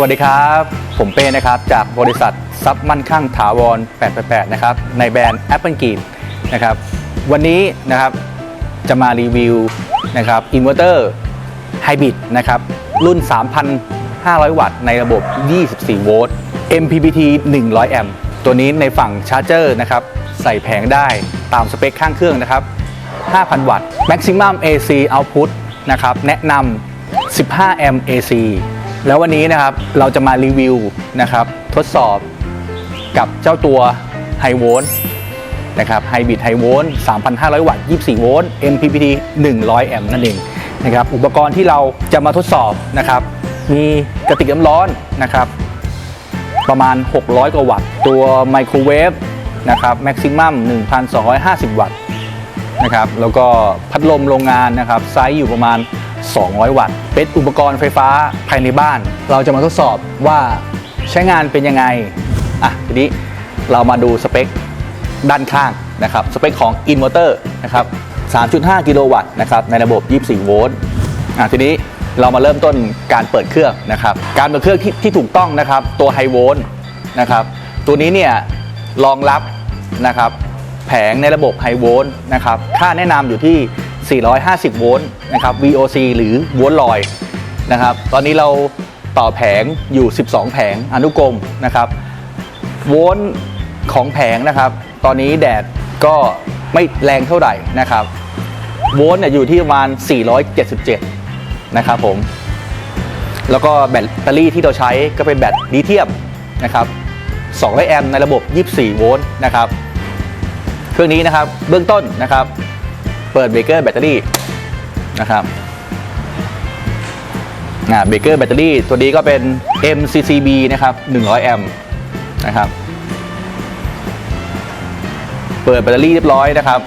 วัสดีครับ ผมเป้นะครับ จากบริษัทซับมั่นคั่งถาวร 888 นะครับ ในแบรนด์ Apple g r e e n นะครับ วันนี้นะครับจะมารีวิวนะครับอินเวอร์เตอร์ไฮบริดนะครับ รุ่น 3,500 วัตต์ในระบบ 24 โวลต์ MPPT 100 แอมป์ตัวนี้ในฝั่งชาร์จเจอร์นะครับใส่แผงได้ตามสเปคข้างเครื่องนะครับ 5,000 วัตต์ Maximum AC Output นะครับแนะนำ15 แอมป์ AC แล้ววันนี้นะครับเราจะมารีวิวนะครับทดสอบกับเจ้าตัว High Volt นะครับไฮบริดไฮโวลต์3,500 วัตต์ 24 โวลต์ MPPT 100 แอมป์นั่นเองนะครับอุปกรณ์ที่เราจะมาทดสอบนะครับมีกระติกน้ำร้อนนะครับประมาณ 600 กว่าวัตต์ ตัวไมโครเวฟนะครับแม็กซิมัม 1,250 วัตต์นะครับแล้วก็พัดลมโรงงานนะครับไซส์อยู่ประมาณ 200 วัตต์ เป็นอุปกรณ์ไฟฟ้าภายในบ้าน เราจะมาทดสอบว่าใช้งานเป็นยังไง อะ ทีนี้เรามาดูสเปคด้านข้างนะครับ สเปคของอินเวอร์เตอร์นะครับ 3.5 กิโลวัตต์นะครับ ในระบบ 24 โวลต์ อะ ทีนี้เรามาเริ่มต้นการเปิดเครื่องนะครับ การเปิดเครื่องที่ที่ถูกต้องนะครับ ตัวไฮโวลต์นะครับ ตัวนี้เนี่ยรองรับนะครับ แผงในระบบไฮโวลต์นะครับ ค่าแนะนำอยู่ที่ 450 โวลต์นะครับ VOC หรือโวลต์ลอยนะครับ ตอนนี้เราต่อแผงอยู่ 12 แผงอนุกรมนะครับ โวลต์ของแผงนะครับ ตอนนี้แดดก็ไม่แรงเท่าไหร่นะครับ โวลต์อยู่ที่ประมาณ 477 นะครับผม แล้วก็แบตเตอรี่ที่เราใช้ก็เป็นแบตลิเธียมนะครับ 200 แอมป์ในระบบ 24 โวลต์นะครับ เครื่องนี้นะครับ เบื้องต้นนะครับ เปิดเบรกเกอร์แบตเตอรี่นะครับอ่าเบรกเกอร์แบตเตอรี่ตัวนี้ก็เป็น MCCB นะครับ 100 แอมป์นะครับ เปิดแบตเตอรี่เรียบร้อยนะครับ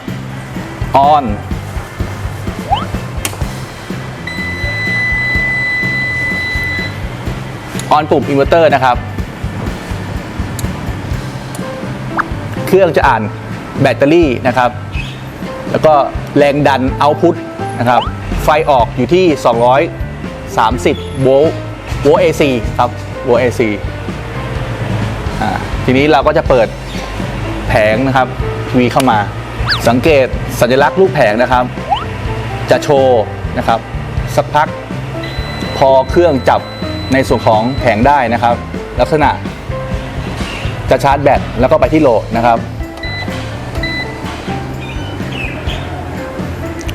ออนออนปุ่มอินเวอร์เตอร์นะครับ เครื่องจะอ่านแบตเตอรี่นะครับ แล้วก็แรงดันเอาพุตนะครับ ไฟออกอยู่ที่ 230 โวลต์โวลต์ AC ครับโวลต์ AC อ่าทีนี้เราก็จะเปิดแผงนะครับทีเข้ามา สังเกตสัญลักษณ์รูปแผงนะครับ จะโชว์นะครับ สักพักพอเครื่องจับในส่วนของแผงได้นะครับ ลักษณะจะชาร์จแบตแล้วก็ไปที่โหลดนะครับ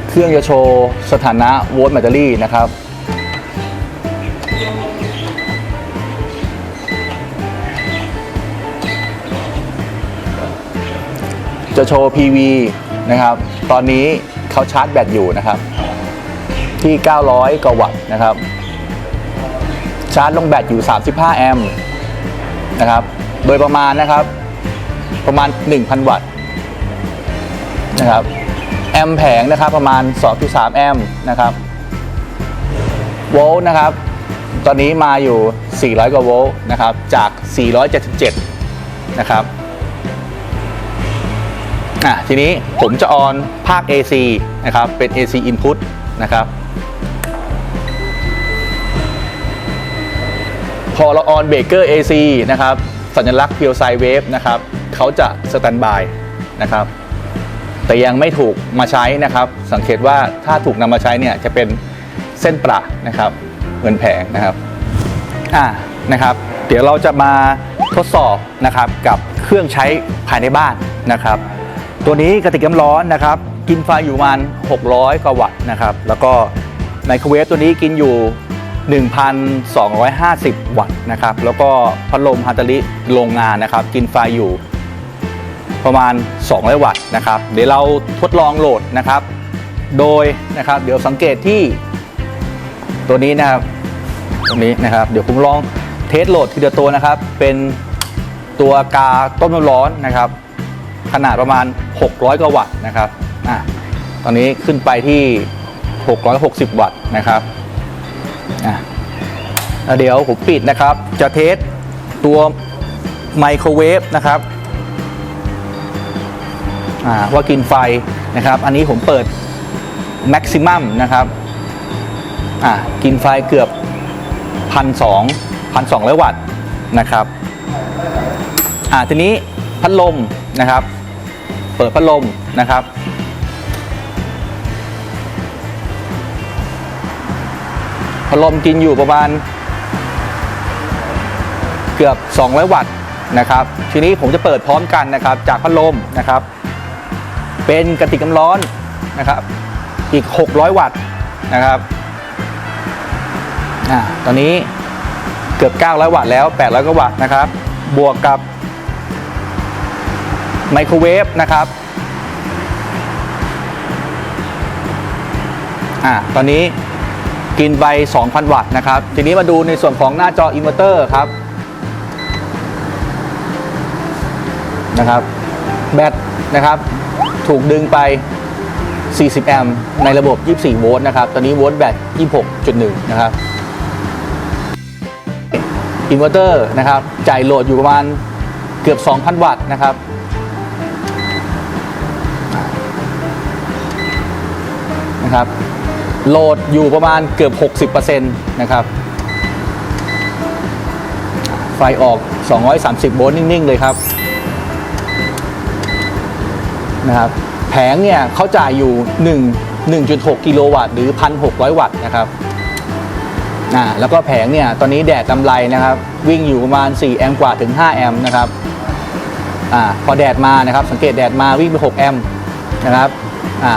เครื่องจะโชว์สถานะโวลต์แบตเตอรี่นะครับ จะโชว์ PV นะครับ ตอนนี้เขาชาร์จแบตอยู่นะครับ ที่ 900 กวัตต์นะครับ ชาร์จลงแบตอยู่ 35 แอมป์นะครับ โดยประมาณนะครับ ประมาณ 1,000 วัตต์นะครับ แอมแผงนะครับประมาณ 2.3 แอมนะครับโวลต์นะครับ ตอนนี้มาอยู่ 400 กว่าโวลต์นะครับ จาก 477 นะครับอะทีนี้ผมจะออนภาค AC นะครับ เป็น AC input นะครับ พอเราออนเบรกเกอร์ AC นะครับ สัญลักษณ์ Pure Sine Wave นะครับ เขาจะสแตนบายนะครับ แต่ยังไม่ถูกมาใช้นะครับ สังเกตว่าถ้าถูกนำมาใช้เนี่ยจะเป็นเส้นประนะครับเหมือนแผงนะครับอ่านะครับ เดี๋ยวเราจะมาทดสอบนะครับกับเครื่องใช้ภายในบ้านนะครับ ตัวนี้กระติกน้ำร้อนนะครับ กินไฟอยู่ประมาณ 600 กวัตต์นะครับ แล้วก็ไมโครเวฟตัวนี้กินอยู่ 1,250 วัตต์นะครับ แล้วก็พัดลมฮัตเตอริโรงงานนะครับ กินไฟอยู่ ประมาณ 200 วัตต์นะครับ เดี๋ยวเราทดลองโหลดนะครับ โดยนะครับเดี๋ยวสังเกตที่ตัวนี้นะครับตรงนี้นะครับ เดี๋ยวผมลองเทสโหลดทีเดียวตัวนะครับ เป็นตัวกาต้มน้ำร้อนนะครับ ขนาดประมาณ 600กว่าวัตต์นะครับอะตอนนี้ขึ้นไปที่ 660 วัตต์นะครับอะเดี๋ยวผมปิดนะครับ จะเทสตัวไมโครเวฟนะครับ ว่ากินไฟนะครับ อันนี้ผมเปิดแม็กซิมัมนะครับกินไฟเกือบพันส1,200วัตต์นะครับทีนี้พัดลมนะครับ เปิดพัดลมนะครับพัดลมกินอยู่ประมาณเกือบ 200 วัตต์นะครับ ทีนี้ผมจะเปิดพร้อมกันนะครับ จากพัดลมนะครับ เป็นกระติกน้ำร้อนนะครับ อีก 600 วัตต์นะครับอ่าตอนนี้เกือบ 900 วัตต์แล้ว 800 กว่าวัตต์นะครับ บวกกับไมโครเวฟนะครับอ่าตอนนี้กินไป 2,000 วัตต์นะครับ ทีนี้มาดูในส่วนของหน้าจออินเวอร์เตอร์ครับนะครับ แบตนะครับ ถูกดึงไป 40 แอมป์ในระบบ 24 โวลต์นะครับ ตอนนี้โวลต์แบต 26.1 นะครับ อินเวอร์เตอร์นะครับ จ่ายโหลดอยู่ประมาณเกือบ 2,000 วัตต์นะครับ นะครับ โหลดอยู่ประมาณเกือบ 60%นะครับ ไฟออก 230 โวลต์นิ่ง ๆ เลยครับ นะครับแผงเนี่ยเขาจ่ายอยู่ 1 1.6 กิโลวัตต์หรือ 1,600 วัตต์นะครับอ่าแล้วก็แผงเนี่ยตอนนี้แดดกำไรนะครับ วิ่งอยู่ประมาณ 4 แอมป์กว่าถึง 5 แอมป์นะครับอ่าพอแดดมานะครับ สังเกตแดดมาวิ่งไป 6 แอมป์นะครับอ่า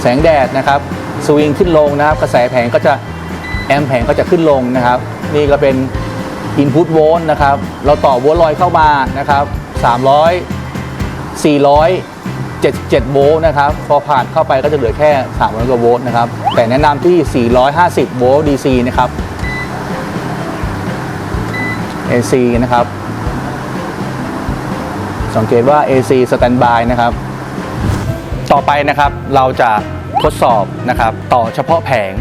แสงแดดนะครับสวิงขึ้นลงนะครับ กระแสแผงก็จะแอมป์แผงก็จะขึ้นลงนะครับ นี่ก็เป็น Input โวลต์นะครับ เราต่อโวลต์ลอยเข้ามานะครับ300 400 77 โวลต์นะครับ พอผ่านเข้าไปก็จะเหลือแค่ 300 กว่าโวลต์นะครับ แต่แนะนำที่ 450 โวลต์ DC นะครับ AC นะครับ สังเกตว่า AC Standby นะครับ ต่อไปนะครับเราจะทดสอบนะครับต่อเฉพาะแผง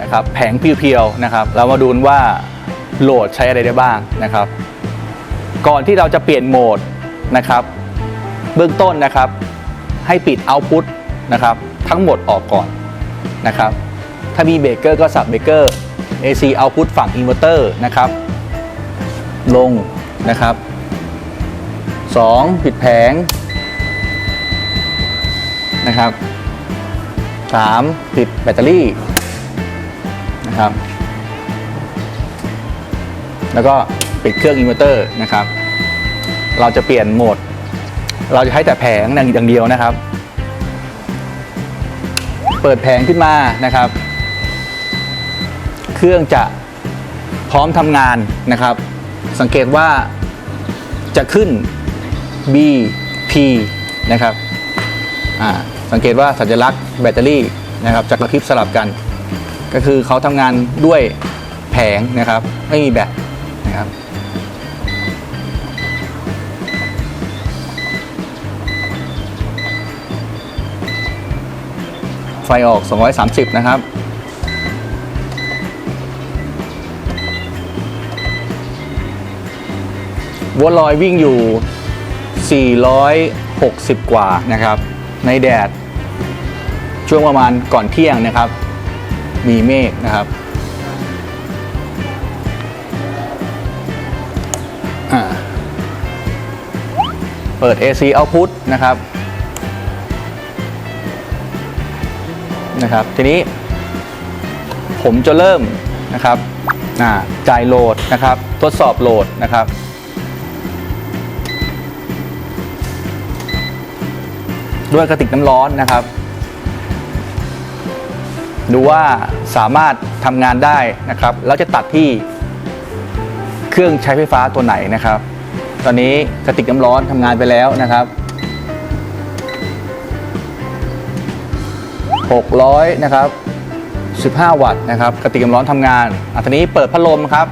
นะครับแผงเพียวๆนะครับเรามาดูว่าโหลดใช้อะไรได้บ้างนะครับ ก่อนที่เราจะเปลี่ยนโหมดนะครับ เบื้องต้นนะครับ ให้ปิดเอาพุตนะครับทั้งหมดออกก่อนนะครับถ้ามีเบรกเกอร์ก็สับเบรกเกอร์ AC output ฝั่งอินเวอร์เตอร์นะครับลงนะครับ2ปิดแผงนะครับ3ปิดแบตเตอรี่นะครับ แล้วก็ปิดเครื่องอินเวอร์เตอร์นะครับ เราจะเปลี่ยนโหมด เราจะให้แต่แผงอย่างเดียวนะครับ เปิดแผงขึ้นมานะครับ เครื่องจะพร้อมทำงานนะครับ สังเกตว่าจะขึ้น B P นะครับอ่าสังเกตว่าสัญลักษณ์แบตเตอรี่นะครับจะกระพริบสลับกัน ก็คือเขาทำงานด้วยแผงนะครับ ไม่มีแบตนะครับ ไฟออก 230 นะครับ วัวลอยวิ่งอยู่ 460 กว่านะครับ ในแดด ช่วงประมาณก่อนเที่ยงนะครับ มีเมฆนะครับเปิด AC output นะครับ นะครับ ทีนี้ ผมจะเริ่มนะครับจ่ายโหลดนะครับ ทดสอบโหลดนะครับด้วยกระติกน้ำร้อนนะครับ ดูว่าสามารถทำงานได้นะครับแล้วจะตัดที่เครื่องใช้ไฟฟ้าตัวไหนนะครับ ตอนนี้กระติกน้ำร้อนทำงานไปแล้วนะครับ 600นะครับ15 วัตต์นะครับกระติกน้ำร้อนทำงานอะทีนี้เปิดพัดลมครับ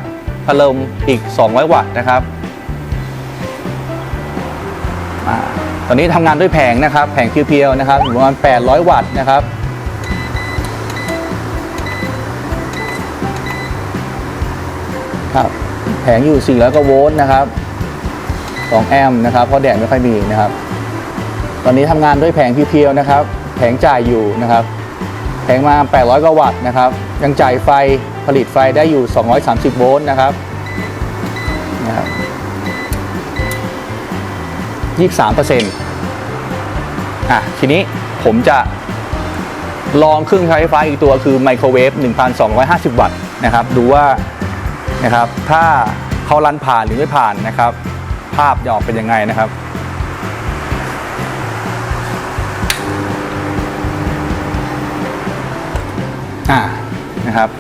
พัดลมอีก 200 วัตต์นะครับอตอนนี้ทำงานด้วยแผงนะครับ แผงเพียวๆนะครับประมาณ 800 วัตต์นะครับครับแผงอยู่ 400กว่าโวลต์นะครับ2แอมป์นะครับเพราะแดดไม่ค่อยมีนะครับ ตอนนี้ทำงานด้วยแผงเพียวๆนะครับ ผงจ่ายอยู่นะครับ แผงมา 800 กว่าวัตต์นะครับ ยังจ่ายไฟผลิตไฟได้อยู่ 230 โวลต์นะครับนะครับยี่สามเปอร์เซ็นต์อะ ทีนี้ผมจะลองเครื่องใช้ไฟฟ้าอีกตัวคือไมโครเวฟ 1,250 วัตต์นะครับ ดูว่านะครับ ถ้าเขารันผ่านหรือไม่ผ่านนะครับ ภาพจะออกเป็นยังไงนะครับ อ่านะครับ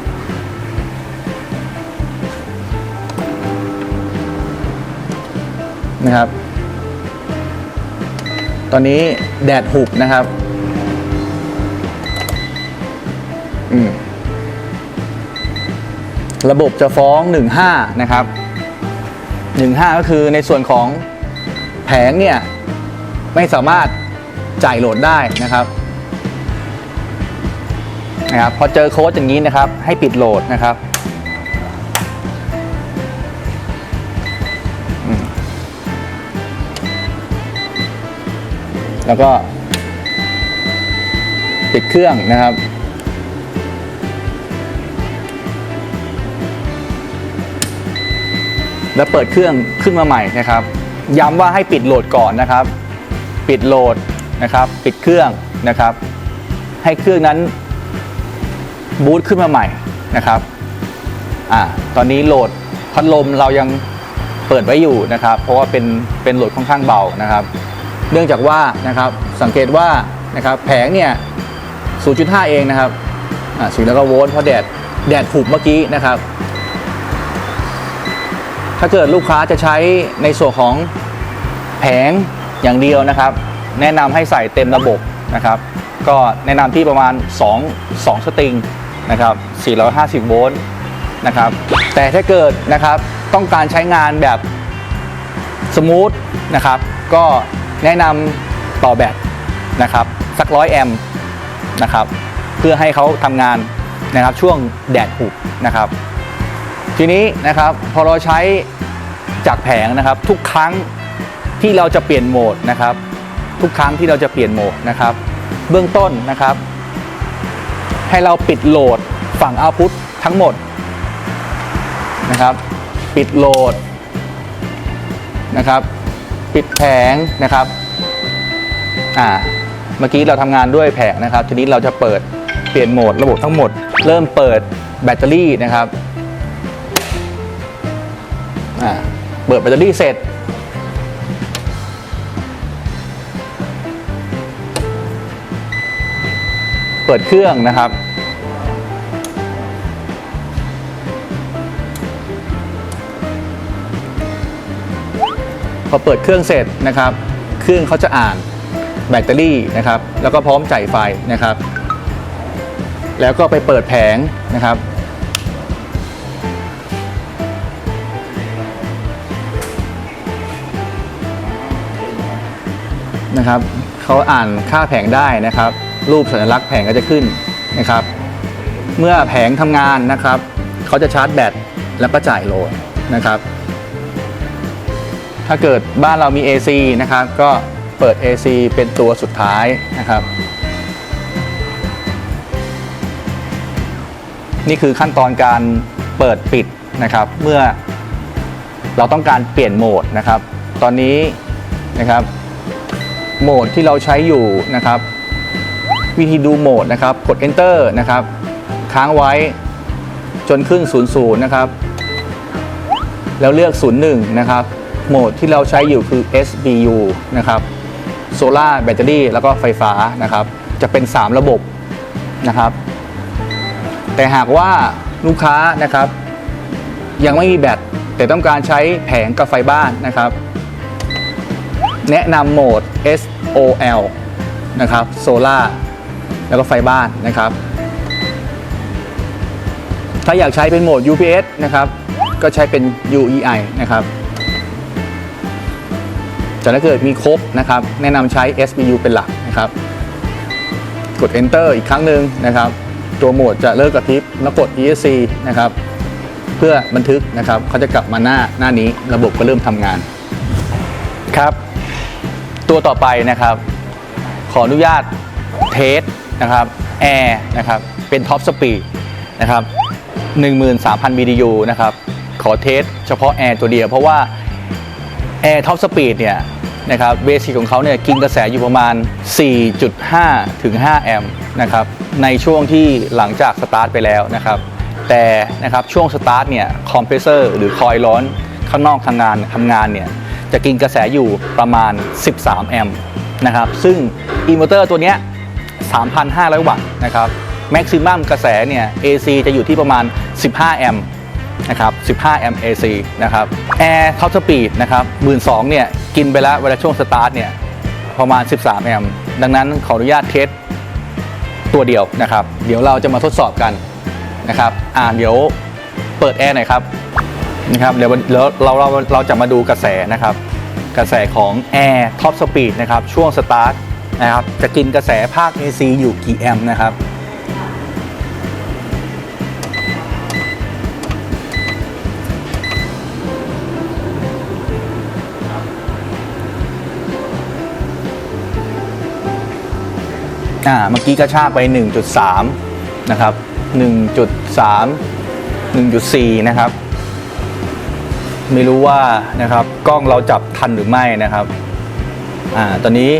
นะครับ ตอนนี้แดดหุบนะครับ อืมระบบจะฟ้อง 15 นะครับ 15 ก็คือในส่วนของแผงเนี่ย ไม่สามารถจ่ายโหลดได้นะครับ นะครับพอเจอโค้ดอย่างนี้นะครับ ให้ปิดโหลดนะครับแล้วก็ ปิดเครื่องนะครับ แล้วเปิดเครื่องขึ้นมาใหม่นะครับ ย้ำว่าให้ปิดโหลดก่อนนะครับ ปิดโหลดนะครับ ปิดเครื่องนะครับ ให้เครื่องนั้น บูตขึ้นมาใหม่นะครับอ่าตอนนี้โหลดพัดลมเรายังเปิดไว้อยู่นะครับ เพราะว่าเป็นเป็นโหลดค่อนข้างเบานะครับ เนื่องจากว่านะครับสังเกตว่านะครับแผงเนี่ย 0.5 เองนะครับอ่าสูแล้วก็โวลต์เพราะแดดแดดหุบเมื่อกี้นะครับ ถ้าเกิดลูกค้าจะใช้ในส่วนของแผงอย่างเดียวนะครับ แนะนำให้ใส่เต็มระบบนะครับ ก็แนะนำที่ประมาณ 2 2 สตริง นะครับ 450 โวลต์นะครับ แต่ถ้าเกิดนะครับต้องการใช้งานแบบสมูทนะครับ ก็แนะนำต่อแบตนะครับ สักร้อยแอมป์นะครับ เพื่อให้เขาทำงานนะครับช่วงแดดหุบนะครับ ทีนี้นะครับพอเราใช้จากแผงนะครับ ทุกครั้งที่เราจะเปลี่ยนโหมดนะครับ ทุกครั้งที่เราจะเปลี่ยนโหมดนะครับ เบื้องต้นนะครับ ให้เราปิดโหลดฝั่งเอาพุททั้งหมดนะครับ ปิดโหลดนะครับ ปิดแผงนะครับอ่าเมื่อกี้เราทำงานด้วยแผงนะครับ ทีนี้เราจะเปิดเปลี่ยนโหมดระบบทั้งหมด เริ่มเปิดแบตเตอรี่นะครับอ่าเปิดแบตเตอรี่เสร็จ ปิดเครื่องนะครับ พอเปิดเครื่องเสร็จนะครับ เครื่องเขาจะอ่านแบตเตอรี่นะครับ แล้วก็พร้อมจ่ายไฟนะครับ แล้วก็ไปเปิดแผงนะครับนะครับเขาอ่านค่าแผงได้นะครับ รูปสัญลักษณ์แผงก็จะขึ้นนะครับ เมื่อแผงทำงานนะครับเขาจะชาร์จแบตแล้วก็จ่ายโหลดนะครับ ถ้าเกิดบ้านเรามี AC นะครับ ก็เปิด AC เป็นตัวสุดท้ายนะครับ นี่คือขั้นตอนการเปิดปิดนะครับ เมื่อเราต้องการเปลี่ยนโหมดนะครับ ตอนนี้นะครับ โหมดที่เราใช้อยู่นะครับ วิธีดูโหมดนะครับ กด enter นะครับ ค้างไว้จนขึ้น 00 นะครับ แล้วเลือก 01 นะครับ โหมดที่เราใช้อยู่คือ SBU นะครับโซล่าแบตเตอรี่แล้วก็ไฟฟ้านะครับ จะเป็น 3 ระบบนะครับ แต่หากว่าลูกค้านะครับ ยังไม่มีแบตแต่ต้องการใช้แผงกับไฟบ้านนะครับ แนะนำโหมด SOL นะครับโซล่า แล้วก็ไฟบ้านนะครับ ถ้าอยากใช้เป็นโหมด UPS นะครับ ก็ใช้เป็น UEI นะครับแต่ถ้าเกิดมีครบนะครับ แนะนำใช้ SBU เป็นหลักนะครับ กด Enter อีกครั้งหนึ่งนะครับ ตัวโหมดจะเลิกกระพริบแล้วกด ESC นะครับ เพื่อบันทึกนะครับเขาจะกลับมาหน้าหน้านี้ระบบก็เริ่มทำงานครับ ตัวต่อไปนะครับ ขออนุญาตเทส นะครับแอร์นะครับเป็นท็อปสปีดนะครับ13,000 BTU นะครับขอเทสเฉพาะแอร์ตัวเดียว เพราะว่าแอร์ท็อปสปีดเนี่ยนะครับเบสิกของเขาเนี่ยกินกระแสอยู่ประมาณ 4.5 ถึง 5 แอมป์นะครับในช่วงที่หลังจากสตาร์ทไปแล้วนะครับแต่นะครับช่วงสตาร์ทเนี่ยคอมเพรสเซอร์หรือคอยล์ร้อนข้างนอกทำงานทำงานเนี่ยจะกินกระแสอยู่ประมาณ 13 แอมป์นะครับซึ่งอินเวอร์เตอร์ตัวเนี้ย 3,500 วัตต์นะครับแม็กซิมัมกระแสเนี่ย AC จะอยู่ที่ประมาณ 15 แอมป์นะครับ 15 แอมป์ AC นะครับแอร์ท็อปสปีดนะครับ12,000เนี่ยกินไปแล้วเวลาช่วงสตาร์ทเนี่ยประมาณ 13 แอมป์ดังนั้นขออนุญาตเทสตัวเดียวนะครับ เดี๋ยวเราจะมาทดสอบกันนะครับอ่าเดี๋ยวเปิดแอร์หน่อยครับนะครับเดี๋ยวเราเราเราเราจะมาดูกระแสนะครับ กระแสของแอร์ท็อปสปีดนะครับช่วงสตาร์ท นะครับ จะกินกระแสภาค AC อยู่กี่แอมป์นะครับ อ่า เมื่อกี้กระชากไป 1.3 นะครับ 1.3 1.4 นะครับ ไม่รู้ว่านะครับ กล้องเราจับทันหรือไม่นะครับ อ่า ตอนนี้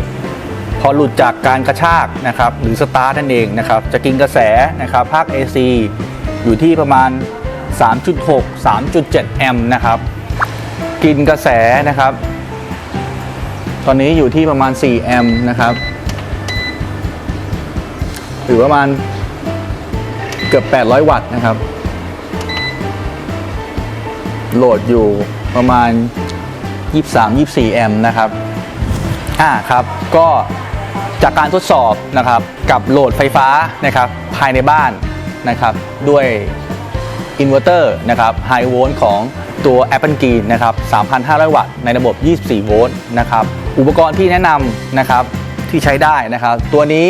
พอหลุดจากการกระชากนะครับหรือสตาร์ทนั่นเองนะครับจะกินกระแสนะครับภาค AC อยู่ที่ประมาณ 3.6 3.7 แอมป์นะครับกินกระแสนะครับ ตอนนี้อยู่ที่ประมาณ 4 แอมป์นะครับหรือประมาณเกือบ 800 วัตต์นะครับ โหลดอยู่ประมาณ 23-24 แอมป์นะครับอ่าครับ ก็ จากการทดสอบนะครับกับโหลดไฟฟ้านะครับภายในบ้านนะครับด้วยอินเวอร์เตอร์นะครับไฮโวลต์ของตัว Apple Green นะครับ 3,500 วัตต์ในระบบ 24 โวลต์นะครับ อุปกรณ์ที่แนะนำนะครับที่ใช้ได้นะครับ ตัวนี้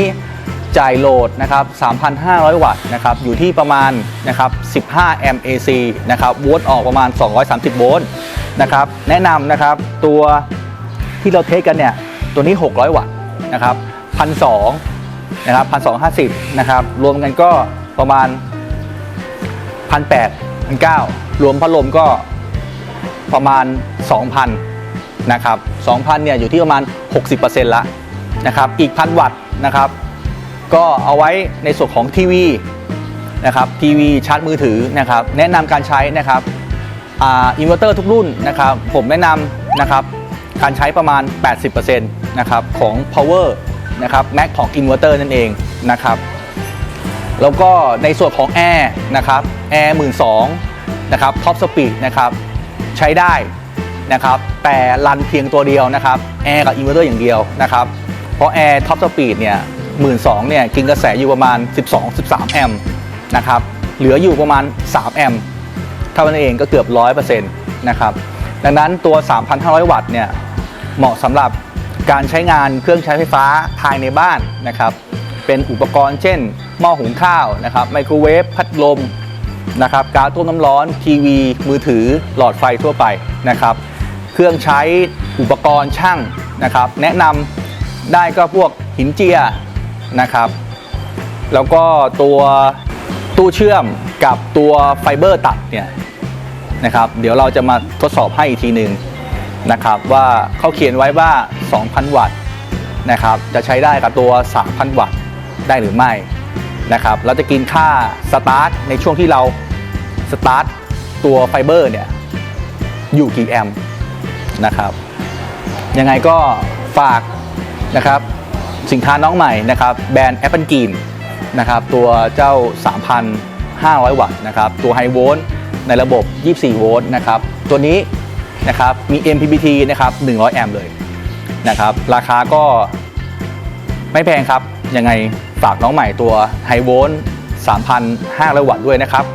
จ่ายโหลดนะครับ 3,500 วัตต์นะครับ อยู่ที่ประมาณนะครับ 15 แอมป์ AC นะครับโวลต์ออกประมาณ 230 โวลต์นะครับ แนะนำนะครับตัวที่เราเทสกันเนี่ย ตัวนี้ 600 วัตต์นะครับ พันสองนะครับพันสองห้าสิบนะครับรวมกันก็ประมาณพันแปดพันเก้ารวมพัดลมก็ประมาณ 2,000นะครับ2,000เนี่ยอยู่ที่ประมาณ 60%ละนะครับอีกพันวัตต์นะครับ ก็เอาไว้ในส่วนของทีวีนะครับทีวีชาร์จมือถือนะครับแนะนำการใช้นะครับอ่าอินเวอร์เตอร์ทุกรุ่นนะครับผมแนะนำนะครับการใช้ประมาณ 80%นะครับของ power นะครับ max ของ inverter นั่นเองนะครับแล้วก็ในส่วนของ air นะครับ air 12,000นสองนะครับ top speed นะครับใช้ได้นะครับแต่รันเพียงตัวเดียวนะครับ air กับ inverter อร์อย่างเดียวนะครับเพราะ air top speed เนี่ย12,000เนี่ยกินกระแสอยู่ประมาณ 12-13 แอมป์นะครับเหลืออยู่ประมาณ 3 แอมป์เท่านั้นเองก็เกือบ 100%นะครับดังนั้นตัว 3,500 วัตต์เนี่ยเหมาะสำหรับ การใช้งานเครื่องใช้ไฟฟ้าภายในบ้านนะครับ เป็นอุปกรณ์เช่น หม้อหุงข้าวนะครับไมโครเวฟพัดลมนะครับกาต้มน้ำร้อน ทีวี มือถือหลอดไฟทั่วไปนะครับ เครื่องใช้อุปกรณ์ช่างนะครับ แนะนำได้ก็พวกหินเจียนะครับ แล้วก็ตัวตู้เชื่อมกับตัวไฟเบอร์ตัดเนี่ยนะครับ เดี๋ยวเราจะมาทดสอบให้อีกทีหนึ่ง นะครับว่าเขาเขียนไว้ว่า 2,000 วัตต์นะครับจะใช้ได้กับตัว 3,000 วัตต์ได้หรือไม่นะครับเราจะกินค่าสตาร์ทในช่วงที่เราสตาร์ทตัวไฟเบอร์เนี่ยอยู่กี่แอมป์นะครับยังไงก็ฝากนะครับสินค้าน้องใหม่นะครับแบรนด์ Apple Green นะครับตัวเจ้า 3,500 วัตต์นะครับตัวไฮโวลต์ในระบบ 24 โวลต์นะครับตัวนี้ นะครับมี MPPT นะครับ100 แอมป์เลยนะครับราคาก็ไม่แพงครับ ยังไงฝากน้องใหม่ตัวไฮโวลต์3,500 วัตต์ด้วยนะครับ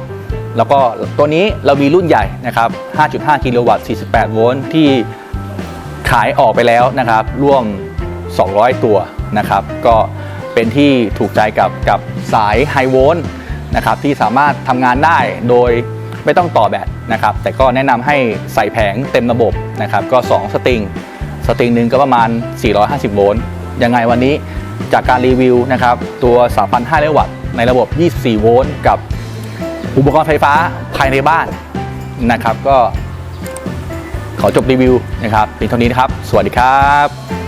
แล้วก็ตัวนี้เรามีรุ่นใหญ่นะครับ 5.5 กิโลวัตต์ 48 โวลต์ที่ขายออกไปแล้วนะครับ ร่วม 200 ตัวนะครับ ก็เป็นที่ถูกใจกับกับสายไฮโวลต์นะครับที่สามารถทำงานได้โดย ไม่ต้องต่อแบตนะครับ แต่ก็แนะนำให้ใส่แผงเต็มระบบนะครับ ก็ 2 สตริง สตริงหนึ่งก็ประมาณ 450 โวลต์ ยังไงวันนี้จากการรีวิวนะครับ ตัว 3,500 วัตต์ ในระบบ 24 โวลต์ กับอุปกรณ์ไฟฟ้าภายในบ้านนะครับ ก็ขอจบรีวิวนะครับเพียงเท่านี้นะครับ สวัสดีครับ